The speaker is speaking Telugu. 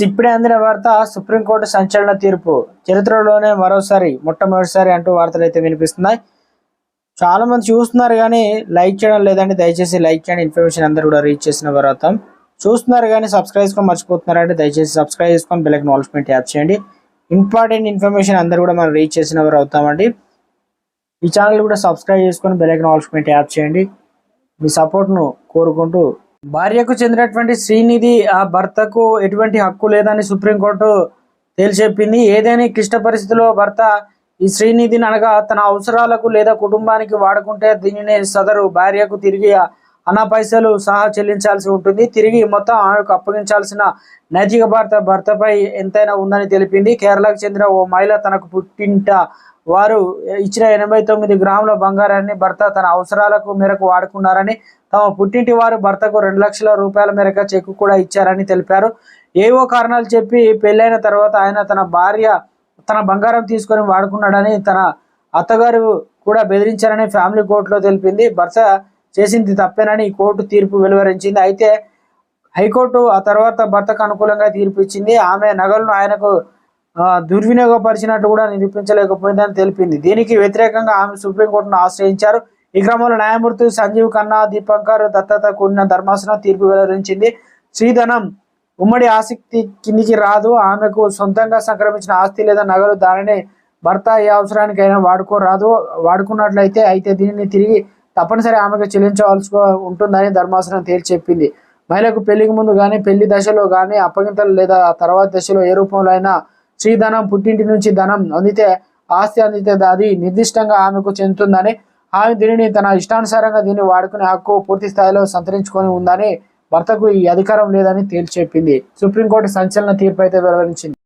ఇప్పుడే అందిన వార్త సుప్రీంకోర్టు సంచలన తీర్పు. చరిత్రలోనే మరోసారి మొట్టమొదటిసారి అంటూ వార్తలు అయితే వినిపిస్తున్నాయి. చాలా మంది చూస్తున్నారు కానీ లైక్ చేయడం లేదండి. దయచేసి లైక్ చేయండి. ఇన్ఫర్మేషన్ అందరూ కూడా రీచ్ చేసిన వారు చూస్తున్నారు కానీ సబ్స్క్రైబ్ చేసుకొని మర్చిపోతున్నారంటే దయచేసి సబ్స్క్రైబ్ చేసుకొని బెల్ నాలెడ్జ్మెంట్ ట్యాప్ చేయండి. ఇంపార్టెంట్ ఇన్ఫర్మేషన్ అందరూ కూడా మనం రీచ్ చేసిన వారు అవుతామండి. ఈ ఛానల్ కూడా సబ్స్క్రైబ్ చేసుకొని బెల్ నాలెడ్జ్మెంట్ ట్యాప్ చేయండి. మీ సపోర్ట్ను కోరుకుంటూ భార్యకు చెందినటువంటి శ్రీనిధి ఆ భర్తకు ఎటువంటి హక్కు లేదని సుప్రీంకోర్టు తేల్చెప్పింది. ఏదైనా క్లిష్ట పరిస్థితిలో భర్త ఈ శ్రీనిధిని అనగా తన అవసరాలకు లేదా కుటుంబానికి వాడుకుంటే దీనిని సదరు భార్యకు తిరిగి అన్న పైసలు సహా చెల్లించాల్సి ఉంటుంది. తిరిగి మొత్తం ఆమెకు అప్పగించాల్సిన నైతిక భర్త భర్తపై ఎంతైనా ఉందని తెలిపింది. కేరళకు చెందిన ఓ మహిళ తనకు పుట్టింట వారు ఇచ్చిన ఎనభై తొమ్మిది గ్రాముల బంగారాన్ని భర్త తన అవసరాలకు మేరకు వాడుకున్నారని తమ పుట్టింటి వారు భర్తకు రెండు లక్షల రూపాయల మేరకు చెక్కు కూడా ఇచ్చారని తెలిపారు. ఏవో కారణాలు చెప్పి పెళ్ళైన తర్వాత ఆయన తన భార్య తన బంగారం తీసుకొని వాడుకున్నాడని తన అత్తగారు కూడా బెదిరించారని ఫ్యామిలీ కోర్టులో తెలిపింది. భర్త చేసింది తప్పేనని ఈ కోర్టు తీర్పు వెలువరించింది. అయితే హైకోర్టు ఆ తర్వాత భర్తకు అనుకూలంగా తీర్పు ఇచ్చింది. ఆమె నగలను ఆయనకు దుర్వినియోగపరిచినట్టు కూడా నిరూపించలేకపోయిందని తెలిపింది. దీనికి వ్యతిరేకంగా ఆమె సుప్రీంకోర్టును ఆశ్రయించారు. ఈ క్రమంలో న్యాయమూర్తి సంజీవ్ ఖన్నా దీపంకర్ దత్తత కూడిన ధర్మాసనం తీర్పు వెలువరించింది. శ్రీధనం ఉమ్మడి ఆసక్తి కిందికి రాదు. ఆమెకు సొంతంగా సంక్రమించిన ఆస్తి లేదా నగలు దానిని భర్త ఏ అవసరానికైనా వాడుకోరాదు. వాడుకున్నట్లయితే అయితే దీనిని తిరిగి తప్పనిసరి ఆమెకు చెల్లించవలసి ఉంటుందని ధర్మాసనం తేల్చి చెప్పింది. మహిళకు పెళ్ళికి ముందు కానీ పెళ్ళి దశలో కానీ అప్పగింతలు లేదా తర్వాత దశలో ఏ రూపంలో అయినా శ్రీధనం పుట్టింటి నుంచి ధనం అందితే ఆస్తి అందితే అది నిర్దిష్టంగా ఆమెకు చెందుతుందని ఆమె దీనిని తన ఇష్టానుసారంగా దీన్ని వాడుకునే హక్కు పూర్తి స్థాయిలో సంతరించుకొని ఉందని భర్తకు ఈ అధికారం లేదని తేల్చి చెప్పింది. సుప్రీంకోర్టు సంచలన తీర్పు అయితే వెలువరించింది.